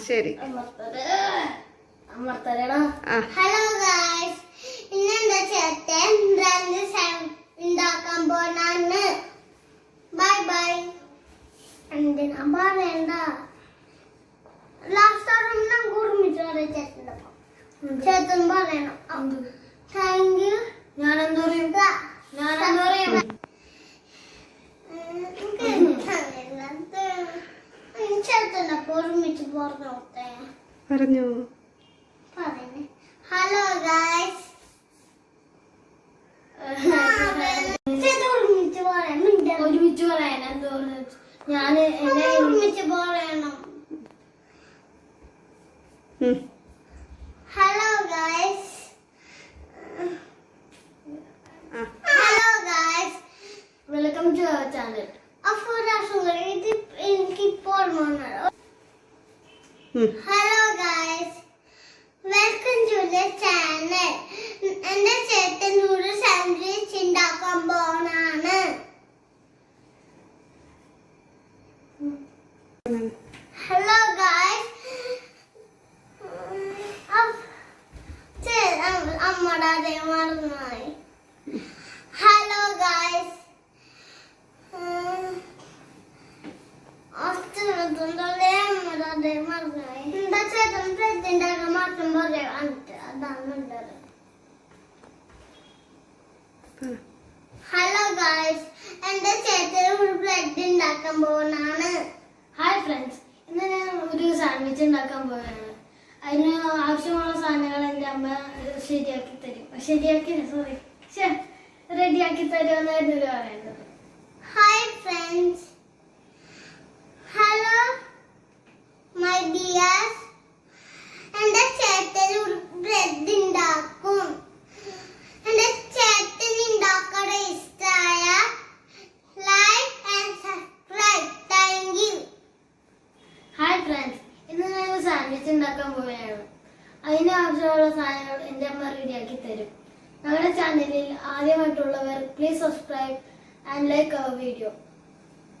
ശരി. Hello guys ഇന്നെന്താ ചേട്ടൻ ഉണ്ടാക്കാൻ പോണാണ് ബൈ ബൈ എന്തിനാ പറയണ്ട? ലാസ്റ്റ് ആറും കുറുമിച്ച് പറയാം ചേട്ടന്റെ ചേട്ടൻ പറയണം. താങ്ക് യു പറയും? ഞാൻ എന്താ പറയും ചേട്ടനെ ഒരുമിച്ച് പറഞ്ഞോട്ടെ പറഞ്ഞു? ഹലോ ഗായ്സ് ഒരുമിച്ച് പറയാൻ എന്തോ ഞാൻ എന്നെ ഒരുമിച്ച് പറയണം. Hello guys. Hello guys welcome to our channel അപ്പോൾ ഇത് hello guys welcome to the channel എന്റെ ചേട്ടൻ ഒരു സാൻഡ്വിച്ച് ഉണ്ടാക്കാൻ പോണാണ്. ഹലോ ഗായ്സ് അമ്മടെ അതേ മറന്നായി ഹലോ ഗായ്സ് അച്ഛനത്തുണ്ടല്ലേ ഹലോ ഗായ്സ് എന്റെ ചേട്ടൻ ഒരു ബ്രെഡ് ഉണ്ടാക്കാൻ പോകുന്നതാണ് ഹായ് ഫ്രണ്ട്സ് ഇന്ന് ഞാൻ ഒരു സാൻഡ്വിച്ച് ഉണ്ടാക്കാൻ പോവുകയാണ്. അതിന് ആവശ്യമുള്ള സാധനങ്ങൾ എന്റെ അമ്മ ശരിയാക്കി തരും. ശരിയാക്കി സോറി റെഡിയാക്കി തരുമെന്നായിരുന്നു പറയുന്നത്. Hi friends hello my dears എന്റെ ചേട്ടൻ ഒരു ബ്രെഡ് ഉണ്ടാക്കും എന്റെ ചേട്ടൻ ഉണ്ടാക്കണ ഇഷ്ടമായ like and subscribe thank you hi friends ഇന്ന് ഞാൻ ഉണ്ടാക്കാൻ പോവുകയാണ്. അതിന് ആവശ്യമുള്ള സാധനങ്ങൾ എന്റെ അമ്മ റെഡിയാക്കി തരും. ഞങ്ങളുടെ ചാനലിൽ ആദ്യമായിട്ടുള്ളവർ please subscribe and like our video